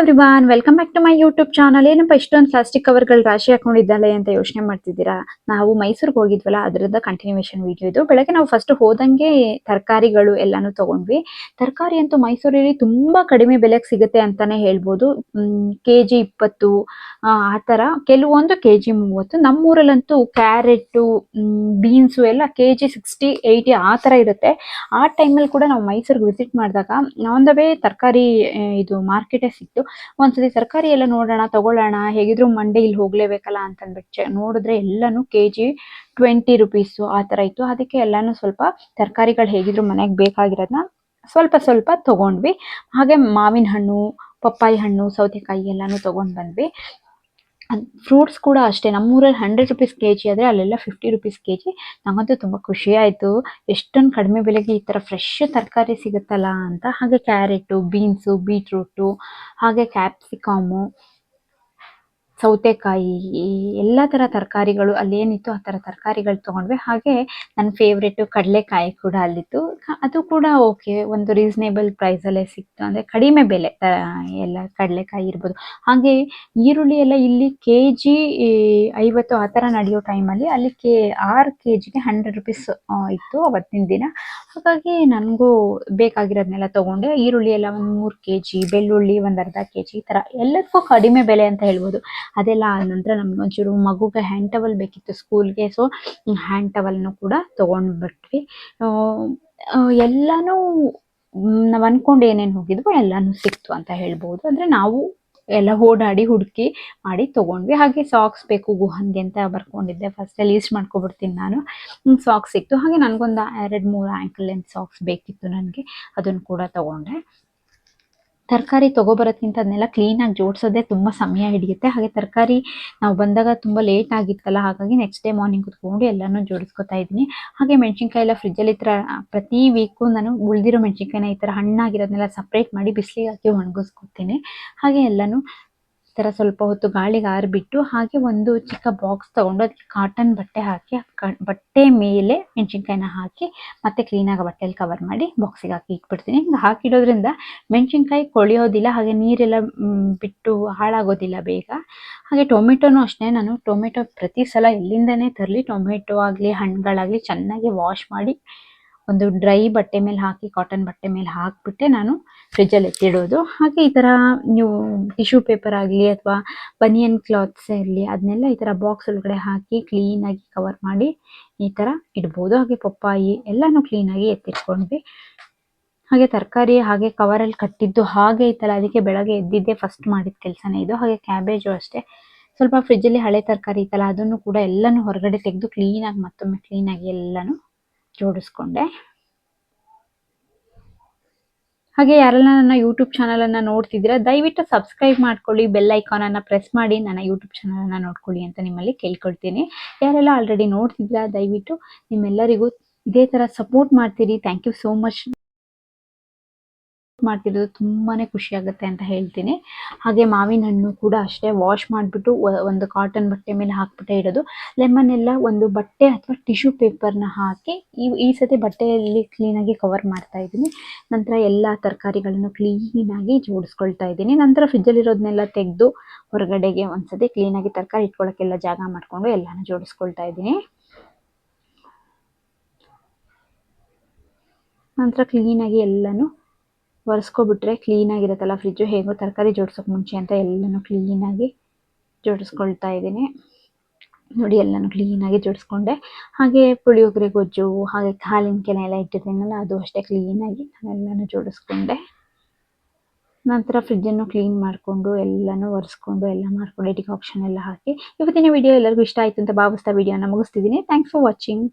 Everyone welcome back to my YouTube channel ಏನಪ್ಪ ಇಷ್ಟೊಂದು plastic ಕವರ್ಗಳು ರಾಶಿ ಹಾಕೊಂಡಿದ್ದಾಳೆ ಅಂತ ಯೋಚನೆ ಮಾಡ್ತಿದ್ದೀರಾ? ನಾವು ಮೈಸೂರಿಗೆ ಹೋಗಿದ್ವಲ್ಲ ಅದರದ ಕಂಟಿನ್ಯೂಷನ್ ವಿಡಿಯೋ ಇದು. ಬೆಳಗ್ಗೆ ನಾವು ಫಸ್ಟ್ ಹೋದಂಗೆ ತರಕಾರಿಗಳು ಎಲ್ಲಾನು ತಗೊಂಡ್ವಿ. ತರಕಾರಿ ಅಂತೂ ಮೈಸೂರಲ್ಲಿ ತುಂಬಾ ಕಡಿಮೆ ಬೆಲೆಗೆ ಸಿಗುತ್ತೆ ಅಂತಾನೆ ಹೇಳ್ಬೋದು. ಕೆ ಜಿ ಇಪ್ಪತ್ತು, ಆ ಥರ. ಕೆಲವೊಂದು ಕೆ ಜಿ ಮೂವತ್ತು. ನಮ್ಮೂರಲ್ಲಂತೂ ಕ್ಯಾರೆಟು ಬೀನ್ಸು ಎಲ್ಲ ಕೆ ಜಿ ಸಿಕ್ಸ್ಟಿ ಏಯ್ಟಿ ಆ ಥರ ಇರುತ್ತೆ. ಆ ಟೈಮಲ್ಲಿ ಕೂಡ ನಾವು ಮೈಸೂರಿಗೆ ವಿಸಿಟ್ ಮಾಡಿದಾಗ ಆನ್ ದ ವೇ ತರಕಾರಿ ಇದು ಮಾರ್ಕೆಟೇ ಸಿಕ್ತು ಒಂದ್ಸತಿ ತರಕಾರಿ ಎಲ್ಲ ನೋಡೋಣ, ತಗೊಳ್ಳೋಣ, ಹೇಗಿದ್ರು ಮಂಡೇ ಇಲ್ಲಿ ಹೋಗ್ಲೇಬೇಕಲ್ಲ ಅಂತ ಅಂದ್ಬಿಟ್ಟು ನೋಡಿದ್ರೆ ಎಲ್ಲಾನು ಕೆ ಜಿ ಟ್ವೆಂಟಿ ರುಪೀಸು ಆ ಥರ ಇತ್ತು. ಅದಕ್ಕೆ ಎಲ್ಲಾನು ಸ್ವಲ್ಪ ತರಕಾರಿಗಳು ಹೇಗಿದ್ರು ಮನೆಗೆ ಬೇಕಾಗಿರೋದನ್ನ ಸ್ವಲ್ಪ ಸ್ವಲ್ಪ ತಗೊಂಡ್ವಿ. ಹಾಗೆ ಮಾವಿನ ಹಣ್ಣು, ಪಪ್ಪಾಯಿ ಹಣ್ಣು, ಸೌತೆಕಾಯಿ ಎಲ್ಲಾನು ತಗೊಂಡ್ ಬಂದ್ವಿ. ಫ್ರೂಟ್ಸ್ ಕೂಡ ಅಷ್ಟೇ. ನಮ್ಮೂರಲ್ಲಿ ಹಂಡ್ರೆಡ್ ರುಪೀಸ್ ಕೆ ಜಿ ಆದರೆ ಅಲ್ಲೆಲ್ಲ ಫಿಫ್ಟಿ ರುಪೀಸ್ ಕೆ ಜಿ ನಮಗಂತೂ ತುಂಬ ಖುಷಿ ಆಯಿತು. ಎಷ್ಟೊಂದು ಕಡಿಮೆ ಬೆಲೆಗೆ ಈ ಥರ ಫ್ರೆಶ್ ತರಕಾರಿ ಸಿಗುತ್ತಲ್ಲ ಅಂತ. ಹಾಗೆ ಕ್ಯಾರೆಟು ಬೀನ್ಸು ಬೀಟ್ರೂಟು ಹಾಗೆ ಕ್ಯಾಪ್ಸಿಕಮ್ಮು ಸೌತೆಕಾಯಿ ಎಲ್ಲ ಥರ ತರಕಾರಿಗಳು ಅಲ್ಲೇನಿತ್ತು ಆ ಥರ ತರಕಾರಿಗಳು ತೊಗೊಂಡ್ವಿ. ಹಾಗೆ ನನ್ನ ಫೇವ್ರೆಟು ಕಡಲೆಕಾಯಿ ಕೂಡ ಅಲ್ಲಿತ್ತು. ಅದು ಕೂಡ ಓಕೆ ಒಂದು ರೀಸನೇಬಲ್ ಪ್ರೈಸಲ್ಲೇ ಸಿಕ್ತು. ಅಂದರೆ ಕಡಿಮೆ ಬೆಲೆ ಎಲ್ಲ ಕಡಲೆಕಾಯಿ ಇರ್ಬೋದು. ಹಾಗೆ ಈರುಳ್ಳಿ ಎಲ್ಲ ಇಲ್ಲಿ ಕೆ ಜಿ ಐವತ್ತು ಆ ಥರ ನಡೆಯೋ ಟೈಮಲ್ಲಿ ಅಲ್ಲಿ ಕೆ, ಆರು ಕೆ ಜಿಗೆ ಹಂಡ್ರೆಡ್ ರುಪೀಸ್ ಇತ್ತು ಅವತ್ತಿನ ದಿನ. ಹಾಗಾಗಿ ನನಗೂ ಬೇಕಾಗಿರೋದನ್ನೆಲ್ಲ ತಗೊಂಡೆ. ಈರುಳ್ಳಿ ಎಲ್ಲ ಒಂದು ಮೂರು ಕೆ ಜಿ ಬೆಳ್ಳುಳ್ಳಿ ಒಂದು ಅರ್ಧ ಕೆ ಜಿ ಈ ಥರ ಎಲ್ಲದಕ್ಕೂ ಕಡಿಮೆ ಬೆಲೆ ಅಂತ ಹೇಳ್ಬೋದು. ಅದೆಲ್ಲ ಆದ ನಂತರ ನಮ್ಗೆ ಒಂಚೂರು ಮಗುಗೆ ಹ್ಯಾಂಡ್ ಟವಲ್ ಬೇಕಿತ್ತು ಸ್ಕೂಲ್ಗೆ ಸೊ ಹ್ಯಾಂಡ್ ಟವಲ್ನು ಕೂಡ ತೊಗೊಂಡು ಬಿಟ್ವಿ ಎಲ್ಲನೂ ನಾವ್ ಅನ್ಕೊಂಡು ಏನೇನು ಹೋಗಿದ್ವೋ ಎಲ್ಲಾನು ಸಿಕ್ತು ಅಂತ ಹೇಳ್ಬೋದು. ಅಂದ್ರೆ ನಾವು ಎಲ್ಲ ಓಡಾಡಿ, ಹುಡುಕಿ ಮಾಡಿ ತಗೊಂಡ್ವಿ. ಹಾಗೆ ಸಾಕ್ಸ್ ಬೇಕು, ಗುಹನ್ಗೆ ಅಂತ ಬರ್ಕೊಂಡಿದ್ದೆ. ಫಸ್ಟ್ ಲೀಸ್ಟ್ ಮಾಡ್ಕೊಬಿಡ್ತೀನಿ ನಾನು. ಸಾಕ್ಸ್ ಸಿಕ್ತು. ಹಾಗೆ ನನಗೊಂದು ಎರಡು ಮೂರು ಆ್ಯಂಕಲ್ ಲೆಂತ್ ಸಾಕ್ಸ್ ಬೇಕಿತ್ತು ನನಗೆ. ಅದನ್ನು ಕೂಡ ತಗೊಂಡೆ. ತರಕಾರಿ ತಗೊಬರೋದ್ಕಿಂತ ಅದನ್ನೆಲ್ಲ ಕ್ಲೀನಾಗಿ ಜೋಡಿಸೋದೇ ತುಂಬ ಸಮಯ ಹಿಡಿಯುತ್ತೆ. ಹಾಗೆ ತರಕಾರಿ ನಾವು ಬಂದಾಗ ತುಂಬ ಲೇಟ್ ಆಗಿತ್ತಲ್ಲ, ಹಾಗಾಗಿ ನೆಕ್ಸ್ಟ್ ಡೇ ಮಾರ್ನಿಂಗ್ ಕುತ್ಕೊಂಡು ಎಲ್ಲನೂ ಜೋಡಿಸ್ಕೊತಾ ಇದ್ದೀನಿ. ಹಾಗೆ ಮೆಣಸಿನ್ಕಾಯಿ ಎಲ್ಲ ಫ್ರಿಜ್ಜಲ್ಲಿ ಈ ಥರ ಪ್ರತಿ ವೀಕು ನಾನು ಉಳಿದಿರೋ ಮೆಣಸಿನ್ಕಾಯಿನ ಈ ಥರ ಹಣ್ಣಾಗಿರೋದನ್ನೆಲ್ಲ ಸಪ್ರೇಟ್ ಮಾಡಿ ಬಿಸಿಲಿಗೆ ಹಾಕಿ ಒಣಗಿಸ್ಕೊತೀನಿ ಹಾಗೆ ಎಲ್ಲನೂ ಈ ಥರ ಸ್ವಲ್ಪ ಹೊತ್ತು ಗಾಳಿಗೆ ಆರಿಬಿಟ್ಟು ಹಾಗೆ ಒಂದು ಚಿಕ್ಕ ಬಾಕ್ಸ್ ತಗೊಂಡು ಅದಕ್ಕೆ ಕಾಟನ್ ಬಟ್ಟೆ ಹಾಕಿ ಬಟ್ಟೆ ಮೇಲೆ ಮೆಣಸಿನ್ಕಾಯಿನ ಹಾಕಿ ಮತ್ತೆ ಕ್ಲೀನಾಗಿ ಬಟ್ಟೆಲಿ ಕವರ್ ಮಾಡಿ ಬಾಕ್ಸಿಗೆ ಹಾಕಿ ಇಟ್ಬಿಡ್ತೀನಿ. ಹಿಂಗೆ ಹಾಕಿಡೋದ್ರಿಂದ ಮೆಣಸಿನ್ಕಾಯಿ ಕೊಳೆಯೋದಿಲ್ಲ, ಹಾಗೆ ನೀರೆಲ್ಲ ಬಿಟ್ಟು ಹಾಳಾಗೋದಿಲ್ಲ ಬೇಗ. ಹಾಗೆ ಟೊಮೆಟೊನೂ ಅಷ್ಟೇ, ನಾನು ಟೊಮೆಟೊ ಪ್ರತಿ ಸಲ ಎಲ್ಲಿಂದನೇ ತರಲಿ, ಟೊಮೆಟೊ ಆಗಲಿ, ಹಣ್ಣುಗಳಾಗಲಿ ಚೆನ್ನಾಗಿ ವಾಶ್ ಮಾಡಿ ಒಂದು ಡ್ರೈ ಬಟ್ಟೆ ಮೇಲೆ ಹಾಕಿ ಕಾಟನ್ ಬಟ್ಟೆ ಮೇಲೆ ಹಾಕಿಬಿಟ್ಟೆ ನಾನು ಫ್ರಿಜ್ಜಲ್ಲಿ ಎತ್ತಿಡೋದು ಹಾಗೆ ಈ ಥರ ನೀವು ಟಿಶ್ಯೂ ಪೇಪರ್ ಆಗಲಿ ಅಥವಾ ಬನಿಯನ್ ಕ್ಲಾತ್ಸ್ ಇರಲಿ ಅದನ್ನೆಲ್ಲ ಈ ಥರ ಬಾಕ್ಸ್ ಒಳಗಡೆ ಹಾಕಿ ಕ್ಲೀನಾಗಿ ಕವರ್ ಮಾಡಿ ಈ ಥರ ಇಡ್ಬೋದು. ಹಾಗೆ ಪಪ್ಪಾಯಿ ಎಲ್ಲನೂ ಕ್ಲೀನಾಗಿ ಎತ್ತಿಟ್ಕೊಂಡ್ವಿ. ಹಾಗೆ ತರಕಾರಿ ಹಾಗೆ ಕವರಲ್ಲಿ ಕಟ್ಟಿದ್ದು ಹಾಗೆ ಇತ್ತಲ್ಲ ಅದಕ್ಕೆ ಬೆಳಗ್ಗೆ ಎದ್ದಿದ್ದೆ ಫಸ್ಟ್ ಮಾಡಿದ ಕೆಲಸನೇ ಇದು. ಹಾಗೆ ಕ್ಯಾಬೇಜು ಅಷ್ಟೇ. ಸ್ವಲ್ಪ ಫ್ರಿಜ್ಜಲ್ಲಿ ಹಳೆ ತರಕಾರಿ ಇತ್ತಲ್ಲ ಅದನ್ನು ಕೂಡ ಎಲ್ಲನೂ ಹೊರಗಡೆ ತೆಗೆದು ಕ್ಲೀನಾಗಿ ಮತ್ತೊಮ್ಮೆ ಕ್ಲೀನಾಗಿ ಎಲ್ಲನೂ ಜೋಡಿಸ್ಕೊಂಡೆ. ಹಾಗೆ ಯಾರೆಲ್ಲ ನನ್ನ ಯೂಟ್ಯೂಬ್ ಚಾನಲ್ ಅನ್ನ ನೋಡ್ತಿದ್ರೆ ದಯವಿಟ್ಟು ಸಬ್ಸ್ಕ್ರೈಬ್ ಮಾಡ್ಕೊಳ್ಳಿ ಬೆಲ್ ಅನ್ನ ಪ್ರೆಸ್ ಮಾಡಿ, ನನ್ನ ಯೂಟ್ಯೂಬ್ ಚಾನಲನ್ನು ನೋಡ್ಕೊಳ್ಳಿ ಅಂತ ನಿಮ್ಮಲ್ಲಿ ಕೇಳ್ಕೊಳ್ತೀನಿ. ಯಾರೆಲ್ಲ ಆಲ್ರೆಡಿ ನೋಡ್ತಿದ್ದೀರಾ, ದಯವಿಟ್ಟು ನಿಮ್ಮೆಲ್ಲರಿಗೂ ಇದೇ ತರ ಸಪೋರ್ಟ್ ಮಾಡ್ತೀರಿ. ಥ್ಯಾಂಕ್ ಯು ಸೋ ಮಚ್ ಮಾಡ್ತಿರೋದು ತುಂಬಾ ಖುಷಿ ಆಗುತ್ತೆ ಅಂತ ಹೇಳ್ತೀನಿ. ಹಾಗೆ ಮಾವಿನ ಹಣ್ಣು ಕೂಡ ಅಷ್ಟೇ ವಾಶ್ ಮಾಡಿಬಿಟ್ಟು ಒಂದು ಕಾಟನ್ ಬಟ್ಟೆ ಮೇಲೆ ಹಾಕ್ಬಿಟ್ಟೆ ಇಡೋದು. ಲೆಮನ್ ಎಲ್ಲ ಒಂದು ಬಟ್ಟೆ ಅಥವಾ ಟಿಶ್ಯೂ ಪೇಪರ್ನ ಹಾಕಿ ಈ ಈ ಸತಿ ಬಟ್ಟೆಯಲ್ಲಿ ಕ್ಲೀನಾಗಿ ಕವರ್ ಮಾಡ್ತಾ ಇದ್ದೀನಿ. ನಂತರ ಎಲ್ಲ ತರಕಾರಿಗಳನ್ನು ಕ್ಲೀನಾಗಿ ಜೋಡಿಸ್ಕೊಳ್ತಾ ಇದ್ದೀನಿ. ನಂತರ ಫ್ರಿಜ್ಜಲ್ಲಿರೋದನ್ನೆಲ್ಲ ತೆಗೆದು ಹೊರಗಡೆಗೆ ಒಂದ್ಸತಿ ಕ್ಲೀನಾಗಿ ತರಕಾರಿ ಇಟ್ಕೊಳ್ಳೋಕ್ಕೆಲ್ಲ ಜಾಗ ಮಾಡಿಕೊಂಡು ಎಲ್ಲನೂ ಜೋಡಿಸ್ಕೊಳ್ತಾ ಇದ್ದೀನಿ. ನಂತರ ಕ್ಲೀನಾಗಿ ಎಲ್ಲನೂ ಒರೆಸ್ಕೊಬಿಟ್ರೆ ಕ್ಲೀನಾಗಿರುತ್ತಲ್ಲ ಫ್ರಿಜ್ಜು ಹೇಗೋ ತರಕಾರಿ ಜೋಡಿಸೋಕೆ ಮುಂಚೆ ಅಂತ ಎಲ್ಲನೂ ಕ್ಲೀನಾಗಿ ಜೋಡಿಸ್ಕೊಳ್ತಾ ಇದ್ದೀನಿ. ನೋಡಿ, ಎಲ್ಲನೂ ಕ್ಲೀನಾಗಿ ಜೋಡಿಸ್ಕೊಂಡೆ. ಹಾಗೆ ಪುಳಿಯೋಗರೆ, ಗೊಜ್ಜು, ಹಾಗೆ ಕಾಲಿನ ಕೆನೆ ಎಲ್ಲ ಇಟ್ಟಿದ್ದೀನಲ್ಲ, ಅದು ಅಷ್ಟೇ ಕ್ಲೀನಾಗಿ ನಾನೆಲ್ಲನೂ ಜೋಡಿಸ್ಕೊಂಡೆ. ನಂತರ ಫ್ರಿಜ್ಜನ್ನು ಕ್ಲೀನ್ ಮಾಡಿಕೊಂಡು ಎಲ್ಲನೂ ಒರೆಸ್ಕೊಂಡು ಎಲ್ಲ ಮಾಡಿಕೊಂಡು ಆಪ್ಷನ್ ಎಲ್ಲ ಹಾಕಿ. ಇವತ್ತಿನ ವಿಡಿಯೋ ಎಲ್ಲರಿಗೂ ಇಷ್ಟ ಆಯಿತು ಅಂತ ಭಾವಿಸ್ತಾ ವಿಡಿಯೋನ ಮುಗಿಸ್ತಿದ್ದೀನಿ. Thanks for watching